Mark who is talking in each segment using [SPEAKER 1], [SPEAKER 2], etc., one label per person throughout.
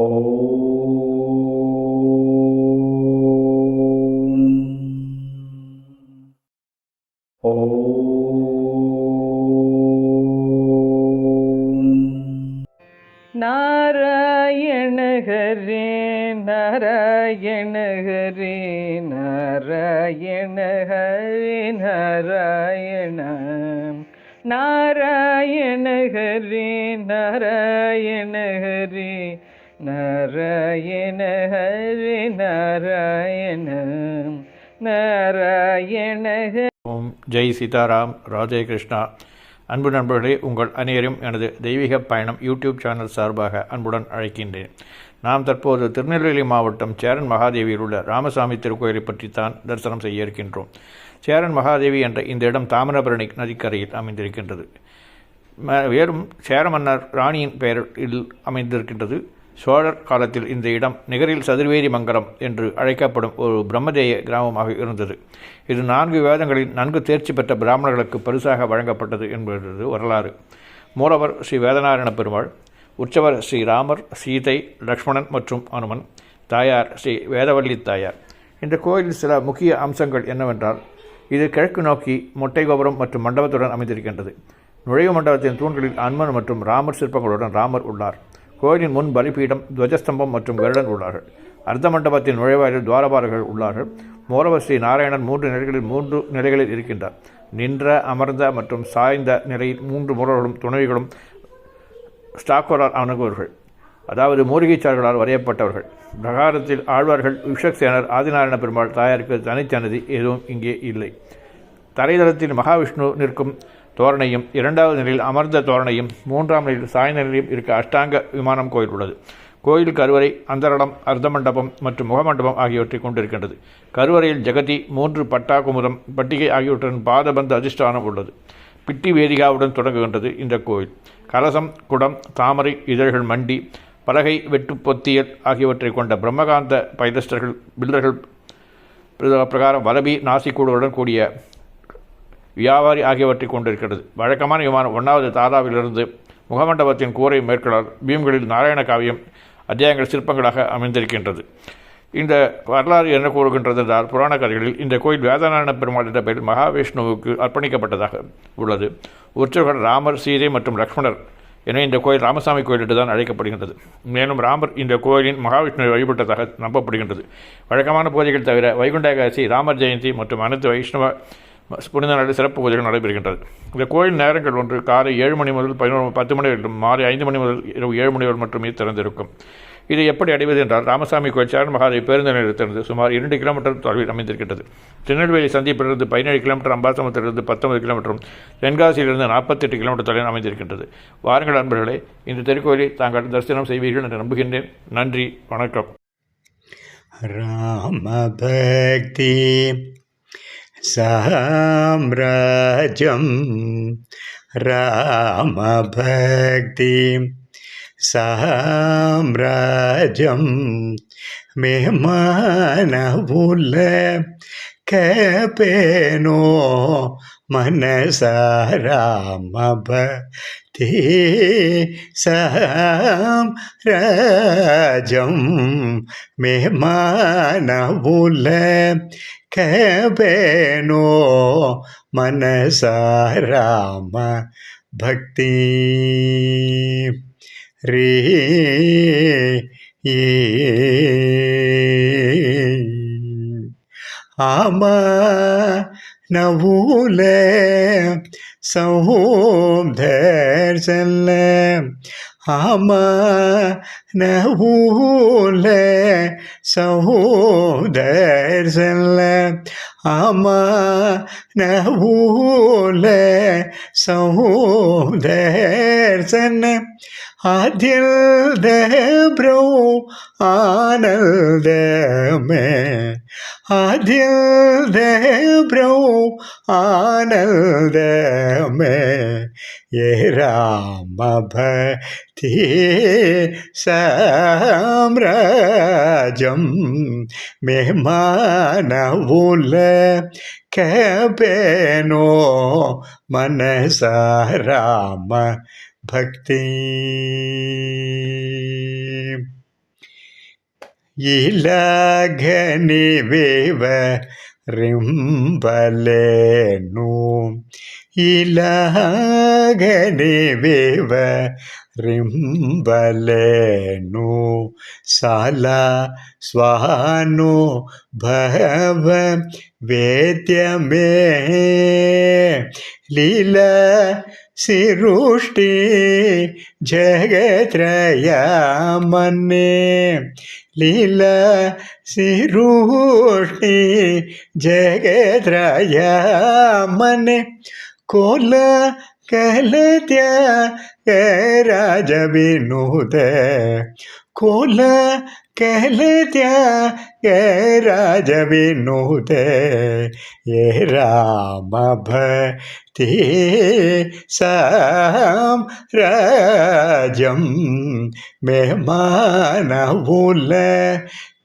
[SPEAKER 1] நாராயண ஹரே நாராயண ஹரே நாராயண ஹரே நாராயண நாராயண ஹரே நாராயண நாராயண.
[SPEAKER 2] ஓம் ஜெய் சீதாராம் ராஜே கிருஷ்ணா. அன்பு நண்பர்களே உங்கள் அனைவரும் எனது தெய்வீக பயணம் யூடியூப் சேனல் சார்பாக அன்புடன் அழைக்கின்றேன். நாம் தற்போது திருநெல்வேலி மாவட்டம் சேரன் மகாதேவியில் உள்ள ராமசாமி திருக்கோயிலை பற்றித்தான் தரிசனம் செய்ய இருக்கின்றோம். சேரன் மகாதேவி என்ற இந்த இடம் தாமிரபரணி நதிக்கரையில் அமைந்திருக்கின்றது. ம- மேலும் சேர மன்னர் ராணியின் பெயரில் அமைந்திருக்கின்றது. சோழர் காலத்தில் இந்த இடம் நிகரில் சதுர்வேதி மங்கலம் என்று அழைக்கப்படும் ஒரு பிரம்மதேய கிராமமாக இருந்தது. இது நான்கு வேதங்களில் நன்கு தேர்ச்சி பெற்ற பிராமணர்களுக்கு பரிசாக வழங்கப்பட்டது என்பது வரலாறு. மூலவர் ஸ்ரீ வேதநாராயண பெருமாள் உற்சவர் ஸ்ரீ ராமர் சீதை லக்ஷ்மணன் மற்றும் அனுமன் தாயார் ஸ்ரீ வேதவல்லி தாயார். இந்த கோயிலில் சில முக்கிய அம்சங்கள் என்னவென்றால் இது கிழக்கு நோக்கி மொட்டை கோபுரம் மற்றும் மண்டபத்துடன் அமைந்திருக்கின்றது. நுழைவு மண்டபத்தின் தூண்களில் அன்மன் மற்றும் ராமர் சிற்பங்களுடன் ராமர் உள்ளார். கோயிலின் முன் பலிபீடம் துவஜஸ்தம்பம் மற்றும் கருடன் உள்ளார்கள். அர்த்த மண்டபத்தின் நுழைவாயில் துவாரபாரர்கள் உள்ளார்கள். மோரவர் ஸ்ரீ நாராயணன் மூன்று நிலைகளில் மூன்று நிலைகளில் இருக்கின்றார். நின்ற அமர்ந்த மற்றும் சாய்ந்த நிலையில் மூன்று முரர்களும் துணைவிகளும் ஸ்டாக்கோரால் அணுகுவர்கள். அதாவது மூலிகைச்சார்களால் வரையப்பட்டவர்கள். பிரகாரத்தில் ஆழ்வார்கள் விஷக்சேனர் ஆதிநாராயண பெருமாள் தாயாருக்கு தனிச்சனதி எதுவும் இங்கே இல்லை. தரைதளத்தில் மகாவிஷ்ணு நிற்கும் தோரணையும் இரண்டாவது நிலையில் அமர்ந்த தோரணையும் மூன்றாம் நிலையில் சாய்ந்த நிலையும் இருக்க அஷ்டாங்க விமானம் கோயில் உள்ளது. கோயில் கருவறை அந்தரடம் அர்த்தமண்டபம் மற்றும் முகமண்டபம் ஆகியவற்றை கொண்டிருக்கின்றது. கருவறையில் ஜெகதி மூன்று பட்டாகுமுதம் பட்டிகை ஆகியவற்றுடன் பாதபந்த அதிஷ்டானம் உள்ளது. பிட்டி வேதிகாவுடன் தொடங்குகின்றது இந்த கோயில். கலசம் குடம் தாமரை இதழ்கள் மண்டி பலகை வெட்டு பொத்தியல் ஆகியவற்றை கொண்ட பிரம்மகாந்த பைதஸ்டர்கள் பில்லர்கள் பிரகாரம் வலபி நாசிக்கூடுகளுடன் கூடிய வியாபாரி ஆகியவற்றை கொண்டிருக்கிறது. வழக்கமான விமானம் ஒன்றாவது தாதாவிலிருந்து முகமண்டபத்தின் கூரை மேற்கொள்ளார் பீம்களில் நாராயண காவியம் அத்தியாயங்கள் சிற்பங்களாக அமைந்திருக்கின்றது. இந்த வரலாறு என்ன கூறுகின்றது என்றால் புராண கதைகளில் இந்த கோயில் வேதநாராயண பெருமாள் என்ற பெயரில் மகாவிஷ்ணுவுக்கு அர்ப்பணிக்கப்பட்டதாக உள்ளது. உற்சவர்கள் ராமர் சீதை மற்றும் லக்ஷ்மணர் என இந்த கோயில் ராமசாமி கோயில் என்று தான் அழைக்கப்படுகின்றது. மேலும் ராமர் இந்த கோயிலின் மகாவிஷ்ணுவை வழிபட்டதாக நம்பப்படுகின்றது. வழக்கமான பூஜைகள் தவிர வைகுண்ட ஏகாதசி ராமர் ஜெயந்தி மற்றும் அனைத்து வைஷ்ணவ புனித நாளில் சிறப்பு பூஜைகள் நடைபெறுகின்றது. இந்த கோயில் நேரங்கள் ஒன்று காலை ஏழு மணி முதல் பதினோரு பத்து மணி வரைக்கும் மாலை ஐந்து மணி முதல் இரவு ஏழு மணி வரை மட்டுமே திறந்திருக்கும். இதை எப்படி அடைவது என்றால் ராமசாமி கோயில் சேரன் மகாதை பேருந்து நிலையத்திலிருந்து சுமார் இரண்டு கிலோமீட்டர் தொலைவில் அமைந்திருக்கின்றது. திருநெல்வேலி சந்திப்பிலிருந்து பதினேழு கிலோமீட்டர் அம்பாசமத்திலிருந்து பத்தொன்பது கிலோமீட்டரும் தென்காசியிலிருந்து நாற்பத்தெட்டு கிலோமீட்டர் தொலைவில் அமைந்திருக்கின்றது. வாருங்கள் நண்பர்களே இந்த திருக்கோயிலை தாங்கள் தரிசனம் செய்வீர்கள் என்று நம்புகின்றேன். நன்றி வணக்கம்.
[SPEAKER 3] ராமபக்தி സാമ്രാജ്യം രാമഭക്തി. സാമ്രാജ്യം മേമാനവുള്ള मानवुल कपेनो मनसा रामभक्ति साम्राज्यं मे मानवुल कपेनो मनसा राम भक्ति रे ആമ നവൂലേ സൗധേർജല്ലേ അമ നവൂലേ സൗധേർജല്ലേ അമ നവൂലേ സൗധേർജന്നെ അതിൽ ദേബ്രോ ആനന്ദമേ അതിൽതേ आनंद ആനന്ദമേ ये राम भक्ति साम्राजम मेहमानवुल कैपेनो मन सा राम भक्ति ഇലഘനിവേവ റിംബലേനു ഇലഘനിവേവ റിംബലേനു സല സ്വാനു ഭവ വേദ്യമേ. ലീല ಸಿರುಷ್ಟಿ ಜಗತ್ರಯ ಮನ್ನೆ ಲೀಲಾ ಸಿರುಷ್ಟಿ ಜಗತ್ರಯ ಮನೆ ಕೋಲ രാജവിനൂത. കോല കേലത്യ രാജവിനൂത. ഏ രാമഭക്തി സാം രാജം മേ മാനവുല.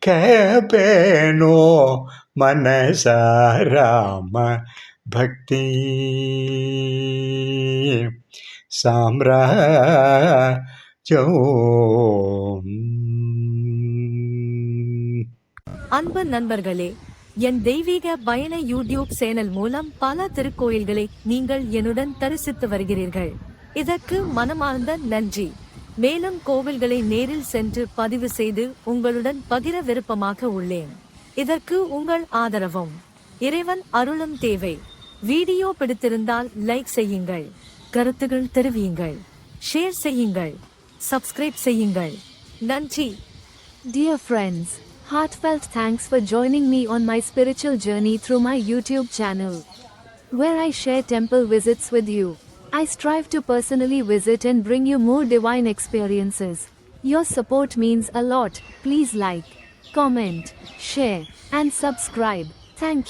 [SPEAKER 3] കേപേനോ മനസാരാമ भक्ति சாம்ராஜோ
[SPEAKER 4] அன்பு நண்பர்களே என் தெய்வீக பயண யூடியூப் சேனல் மூலம் பல திருக்கோயில்களை நீங்கள் என்னுடன் தரிசித்து வருகிறீர்கள். இதற்கு மனமார்ந்த நன்றி. மேலும் கோவில்களை நேரில் சென்று பதிவு செய்து உங்களுடன் பகிர விருப்பமாக உள்ளேன். இதற்கு உங்கள் ஆதரவும். இறைவன் அருளும் தேவை. வீடியோ பிடித்திருந்தால் லைக் செய்யுங்கள் கருத்துகள் தெரிவியுங்கள் ஷேர் செய்யுங்கள் சப்ஸ்கிரைப் செய்யுங்கள் நன்றி
[SPEAKER 5] Dear friends, heartfelt thanks for joining me on my spiritual journey through my YouTube channel, where I share temple visits with you. I strive to personally visit and bring you more divine experiences. Your support means a lot. Please like, comment, share, and subscribe. Thank